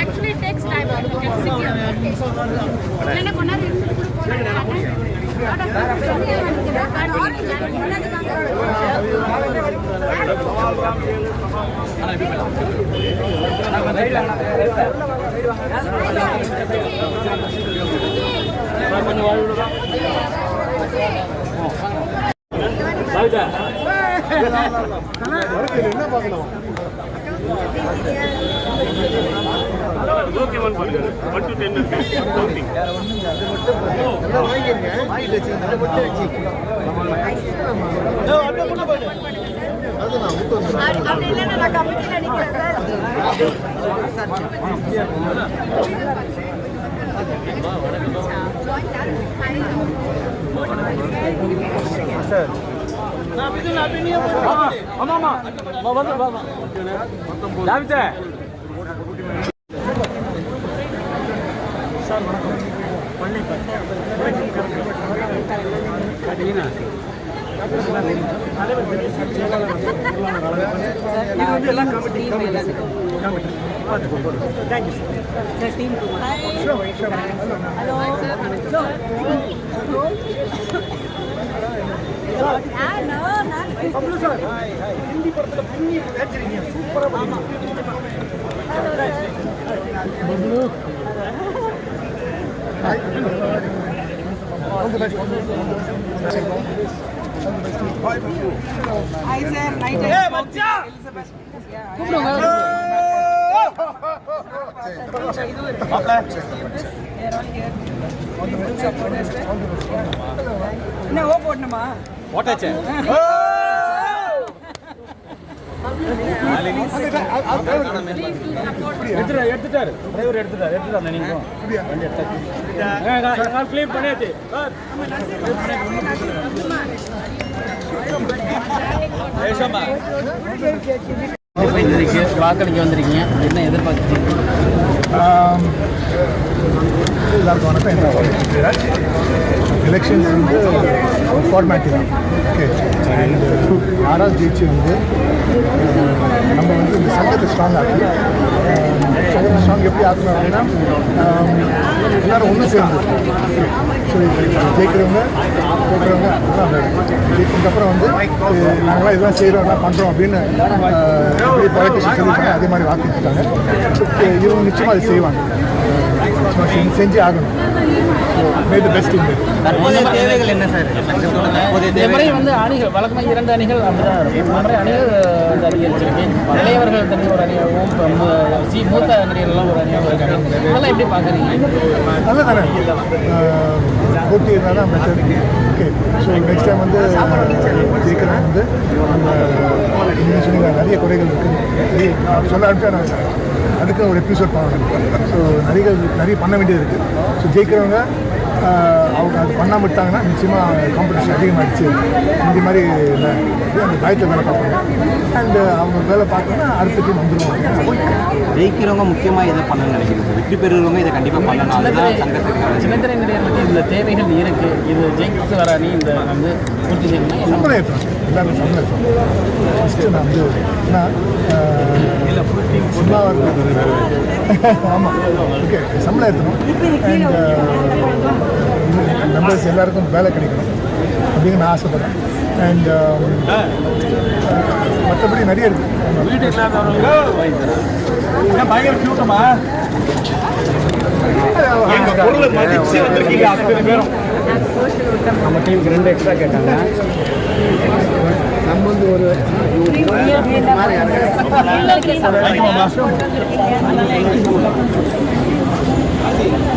Actually takes time you கொஞ்ச நேரம் கொஞ்சம் வாழ் விடுதா சாவிதா பார்க்கணும் ஓகே ஒன் பண்ணுங்க ஒன் டு டென் இருக்கு கவுண்டிங் வாங்கிருங்க வாங்கிட்டு வச்சு அதை மட்டும் வச்சு அது நான் அப்படி இல்லைன்னா நான் கமிட்டியில் நிற்கிறேன் ஆமா ஆமா வந்து ஜாவிதா. இது வந்து எல்லாம் கமிட்டி என்ன ஓ போடணுமா ஓட்டாச்சே எடுத்துட்டாரு டிரைவர் எடுத்துட்டாரு எடுத்துட்டாரு நீங்க வண்டி எடுத்தாச்சு கிளீன் பண்ணியாச்சு வந்திருக்கு வாக்களிக்க வந்திருக்கீங்க என்ன எதிர்பார்க்குறீங்க எல்லாருக்கும் வணக்கம் எலெக்ஷன்ஸ் வந்து ஃபார்மேட்டி தான் ஓகே அண்ட் ஆர்ஆர் ஜெயிச்சு வந்து நம்ம வந்து இந்த சங்கத்தை ஸ்ட்ராங் ஆக்கி சங்கத்தை ஸ்ட்ராங் எப்படி ஆக்கணும் அப்படின்னா எல்லாரும் ஒன்று சேர்ந்து. ஸோ ஜெயிக்கிறவங்க போடுறவங்க அதெல்லாம் வந்து நாங்களாம் இதெல்லாம் செய்கிறோம் எல்லாம் பண்ணுறோம் அப்படின்னு எப்படி பாலிட்டிஷியன் சொல்லியிருக்காங்க அதே மாதிரி வாக்களிச்சுட்டாங்க. இவங்க நிச்சயமாக அதை செய்வாங்க. செஞ்சு- ஆகணும். த பெஸ்ட் இன் தற்போதைய தேவைகள் என்ன சார்? இந்த முறை வந்து அணிகள் வழக்கமாக இரண்டு அணிகள் அப்படிதான் இருக்கும். இந்த முறை அணிகள் வந்து அதிகரிச்சிருக்கு இளையவர்கள் தனி ஒரு அணியாகவும் மு- சி மூத்த நடிகர்கள்லாம் ஒரு அணியாகவும் இருக்காங்க. இதெல்லாம் எப்படி பார்க்குறீங்க நல்ல தானே? போட்டி இருந்தால் தான் better okay so next time வந்து ஜெயிக்கிறவங்க வந்து நம்ம நிறைய குறைகள் இருக்குது சொல்ல அனுப்பிச்சா நான் அதுக்கு ஒரு எபிசோட் பண்ணணும் ஸோ நிறைய நிறைய பண்ண வேண்டியது இருக்குது ஸோ ஜெயிக்கிறவங்க அவங்க அது பண்ணாம விட்டாங்கன்னா நிச்சயமாக காம்படிஷன் அதிகமாகிடுச்சு இந்த மாதிரி அந்த பயத்தில் வேலை பார்ப்பாங்க. அண்டு அவங்க வேலை பார்க்கணுன்னா அடுத்த டீம் வந்துடுவாங்க ஜெயிக்கிறவங்க முக்கியமாக இதை பண்ணணும்னு நினைக்கிறேன் சார்? வெற்றி பெறுறவங்க இதை கண்டிப்பாக பண்ணணும். அதுதான் சங்கத்துக்கு சின்னத்திரை நடிகர்களுக்கு இந்த தேவைகள் இருக்கு. இது ஜெயித்து வர அணி இந்த வந்து பூர்த்தி செய்யணும்னா சம்பளம் ஏற்றணும் எல்லாருமே சம்பளம் ஏற்றணும் ஃபஸ்ட்டு நான் வந்து ஏன்னா சும்மா ஆமாம் ஓகே சம்பளம் ஏற்றணும் அண்ட் மெம்பர்ஸ் எல்லாருக்கும் வேலை கிடைக்கணும் அப்படின்னு நான் ஆசைப்பட்றேன். அண்ட் மற்றபடி நிறைய இருக்குது வீடு இல்லாதவர்களுக்கு பயங்கர கூட்டமா நம்ம டீமுக்கு ரெண்டு எக்ஸ்ட்ரா கேட்டாங்க. நம்ம வந்து ஒரு Kita.